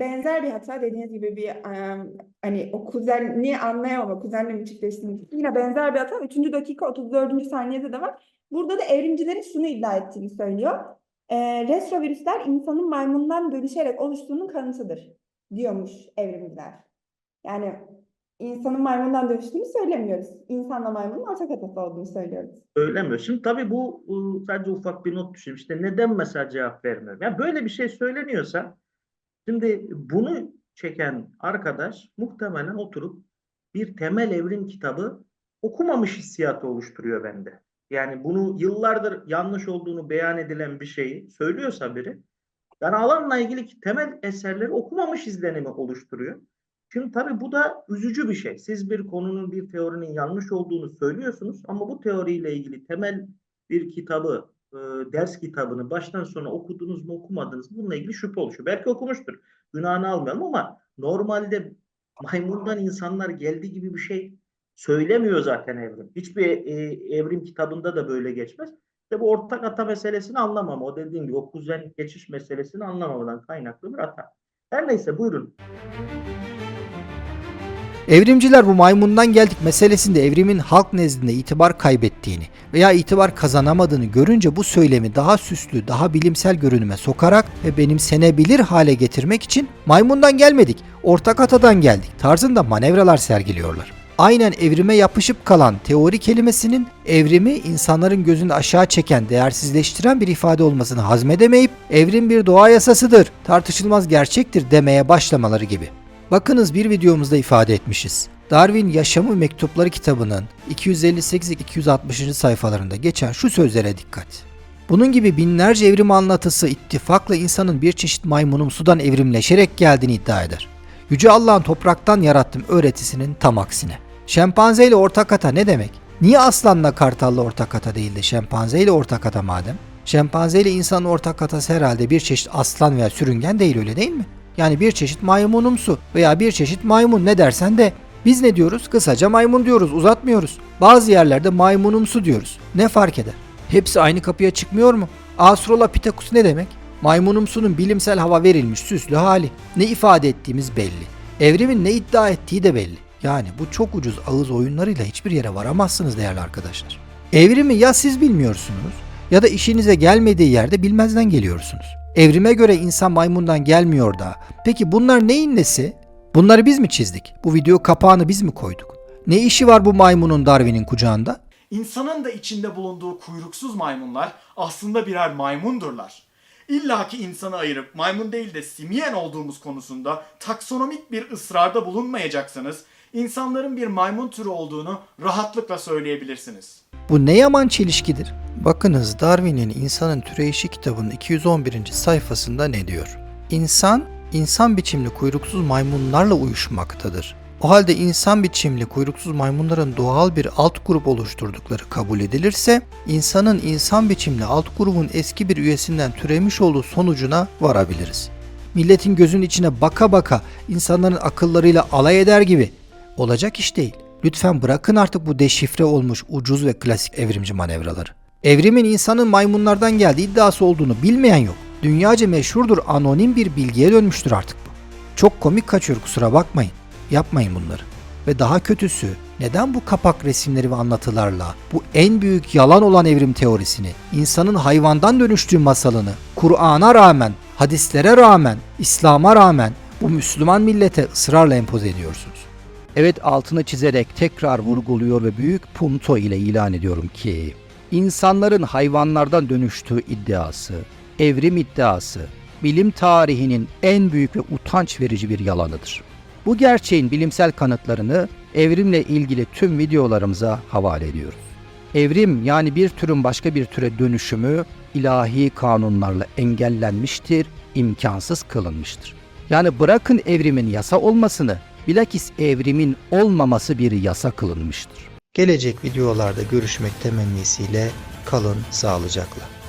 benzer bir hata dediğiniz gibi bir em, hani o kuzenliği anlayamama, kuzenle mi çiftleştiğiniz yine benzer bir hata 3. dakika 34. saniyede de var. Burada da evrimcilerin şunu iddia ettiğini söylüyor. E, retrovirüsler insanın maymundan dönüşerek oluştuğunun kanıtıdır diyormuş evrimciler. Yani insanın maymundan dönüştüğünü söylemiyoruz. İnsanla maymunun ortak atası olduğunu söylüyoruz. Söylemiyor. Şimdi tabii bu sadece ufak bir not düşeyim. İşte neden mesela cevap vermiyorum? Ya böyle bir şey söyleniyorsa şimdi bunu çeken arkadaş muhtemelen oturup bir temel evrim kitabı okumamış hissiyatı oluşturuyor bende. Yani bunu yıllardır yanlış olduğunu beyan edilen bir şeyi söylüyorsa biri yani alanla ilgili temel eserleri okumamış izlenimi oluşturuyor. Şimdi tabii bu da üzücü bir şey. Siz bir konunun, bir teorinin yanlış olduğunu söylüyorsunuz ama bu teoriyle ilgili temel bir kitabı, e, ders kitabını baştan sona okudunuz mu, okumadınız mı? Bununla ilgili şüphe oluşuyor. Belki okumuştur. Günahını almayalım ama normalde maymundan insanlar geldiği gibi bir şey söylemiyor zaten evrim. Hiçbir e, evrim kitabında da böyle geçmez. İşte bu ortak ata meselesini anlamam. O dediğim gibi o kuzen geçiş meselesini anlamamadan kaynaklı bir hata. Her neyse buyurun. Evrimciler bu maymundan geldik meselesinde evrimin halk nezdinde itibar kaybettiğini veya itibar kazanamadığını görünce bu söylemi daha süslü, daha bilimsel görünüme sokarak ve benimsenebilir hale getirmek için maymundan gelmedik, ortak atadan geldik tarzında manevralar sergiliyorlar. Aynen evrime yapışıp kalan teori kelimesinin evrimi insanların gözünü aşağı çeken, değersizleştiren bir ifade olmasını hazmedemeyip evrim bir doğa yasasıdır, tartışılmaz gerçektir demeye başlamaları gibi. Bakınız bir videomuzda ifade etmişiz. Darwin Yaşamı Mektupları kitabının 258-260. sayfalarında geçen şu sözlere dikkat. Bunun gibi binlerce evrim anlatısı ittifakla insanın bir çeşit maymunumsudan evrimleşerek geldiğini iddia eder. Yüce Allah'ın topraktan yarattım öğretisinin tam aksine. Şempanze ile ortak ata ne demek? Niye aslanla kartalla ortak ata değil de şempanze ile ortak ata madem? Şempanze ile insanın ortak atası herhalde bir çeşit aslan veya sürüngen değil öyle değil mi? Yani bir çeşit maymunumsu veya bir çeşit maymun ne dersen de biz ne diyoruz? Kısaca maymun diyoruz uzatmıyoruz. Bazı yerlerde maymunumsu diyoruz. Ne fark eder? Hepsi aynı kapıya çıkmıyor mu? Australopithecus ne demek? Maymunumsunun bilimsel hava verilmiş süslü hali. Ne ifade ettiğimiz belli. Evrimin ne iddia ettiği de belli. Yani bu çok ucuz ağız oyunlarıyla hiçbir yere varamazsınız değerli arkadaşlar. Evrimi ya siz bilmiyorsunuz ya da işinize gelmediği yerde bilmezden geliyorsunuz. Evrime göre insan maymundan gelmiyor da. Peki bunlar neyin nesi? Bunları biz mi çizdik? Bu video kapağını biz mi koyduk? Ne işi var bu maymunun Darwin'in kucağında? İnsanın da içinde bulunduğu kuyruksuz maymunlar aslında birer maymundurlar. İlla ki insanı ayırıp maymun değil de simiyen olduğumuz konusunda taksonomik bir ısrarda bulunmayacaksınız. İnsanların bir maymun türü olduğunu rahatlıkla söyleyebilirsiniz. Bu ne yaman çelişkidir. Bakınız Darwin'in İnsanın Türeyişi kitabının 211. sayfasında ne diyor? İnsan, insan biçimli kuyruksuz maymunlarla uyuşmaktadır. O halde insan biçimli kuyruksuz maymunların doğal bir alt grup oluşturdukları kabul edilirse, insanın insan biçimli alt grubun eski bir üyesinden türemiş olduğu sonucuna varabiliriz. Milletin gözünün içine baka baka insanların akıllarıyla alay eder gibi olacak iş değil. Lütfen bırakın artık bu deşifre olmuş ucuz ve klasik evrimci manevraları. Evrimin insanın maymunlardan geldiği iddiası olduğunu bilmeyen yok. Dünyaca meşhurdur anonim bir bilgiye dönmüştür artık bu. Çok komik kaçıyor kusura bakmayın. Yapmayın bunları. Ve daha kötüsü neden bu kapak resimleri ve anlatılarla bu en büyük yalan olan evrim teorisini, insanın hayvandan dönüştüğü masalını, Kur'an'a rağmen, hadislere rağmen, İslam'a rağmen bu Müslüman millete ısrarla empoze ediyorsunuz? Evet altını çizerek tekrar vurguluyor ve büyük punto ile ilan ediyorum ki insanların hayvanlardan dönüştüğü iddiası, evrim iddiası, bilim tarihinin en büyük ve utanç verici bir yalanıdır. Bu gerçeğin bilimsel kanıtlarını evrimle ilgili tüm videolarımıza havale ediyoruz. Evrim yani bir türün başka bir türe dönüşümü ilahi kanunlarla engellenmiştir, imkansız kılınmıştır. Yani bırakın evrimin yasa olmasını, bilakis evrimin olmaması bir yasa kılınmıştır. Gelecek videolarda görüşmek temennisiyle kalın sağlıcakla.